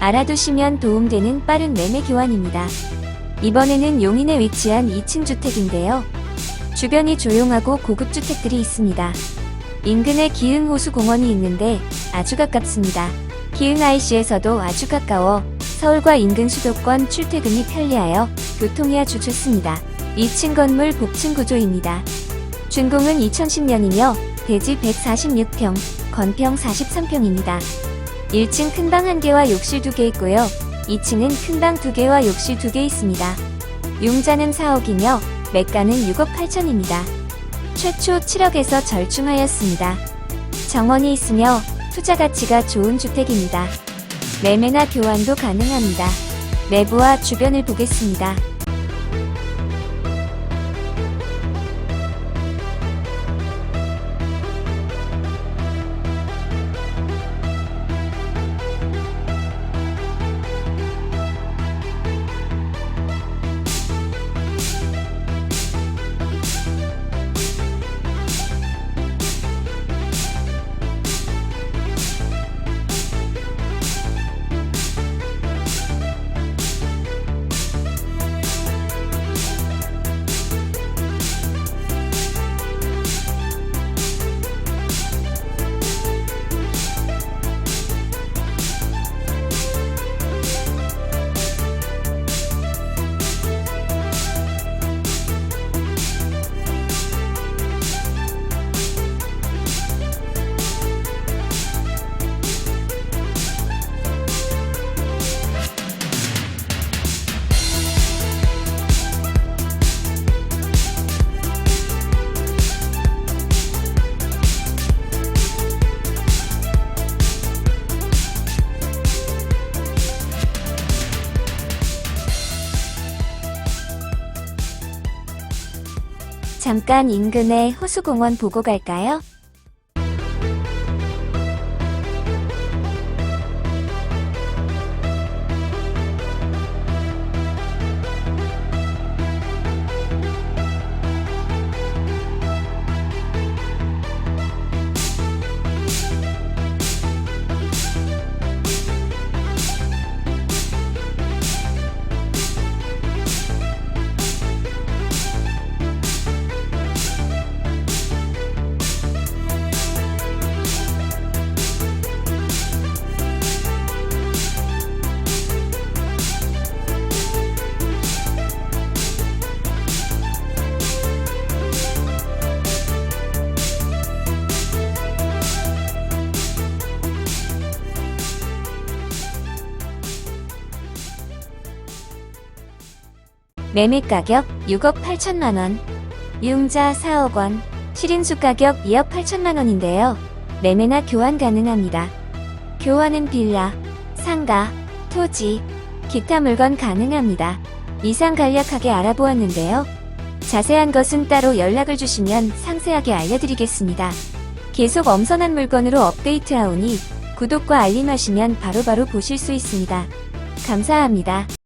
알아두시면 도움되는 빠른 매매 교환입니다. 이번에는 용인에 위치한 2층 주택인데요. 주변이 조용하고 고급 주택들이 있습니다. 인근에 기흥 호수 공원이 있는데 아주 가깝습니다. 기흥 IC에서도 아주 가까워 서울과 인근 수도권 출퇴근이 편리하여 교통이 아주 좋습니다. 2층 건물 복층 구조입니다. 준공은 2010년이며 대지 146평, 건평 43평입니다. 1층 큰방 1개와 욕실 2개 있고요. 2층은 큰방 2개와 욕실 2개 있습니다. 융자는 4억이며 매가는 6억 8천입니다. 최초 7억에서 절충하였습니다. 정원이 있으며 투자 가치가 좋은 주택입니다. 매매나 교환도 가능합니다. 내부와 주변을 보겠습니다. 잠깐 인근의 호수공원 보고 갈까요? 매매 가격 6억 8천만 원, 융자 4억 원, 실인수 가격 2억 8천만 원인데요. 매매나 교환 가능합니다. 교환은 빌라, 상가, 토지, 기타 물건 가능합니다. 이상 간략하게 알아보았는데요. 자세한 것은 따로 연락을 주시면 상세하게 알려드리겠습니다. 계속 엄선한 물건으로 업데이트하오니 구독과 알림하시면 바로바로 보실 수 있습니다. 감사합니다.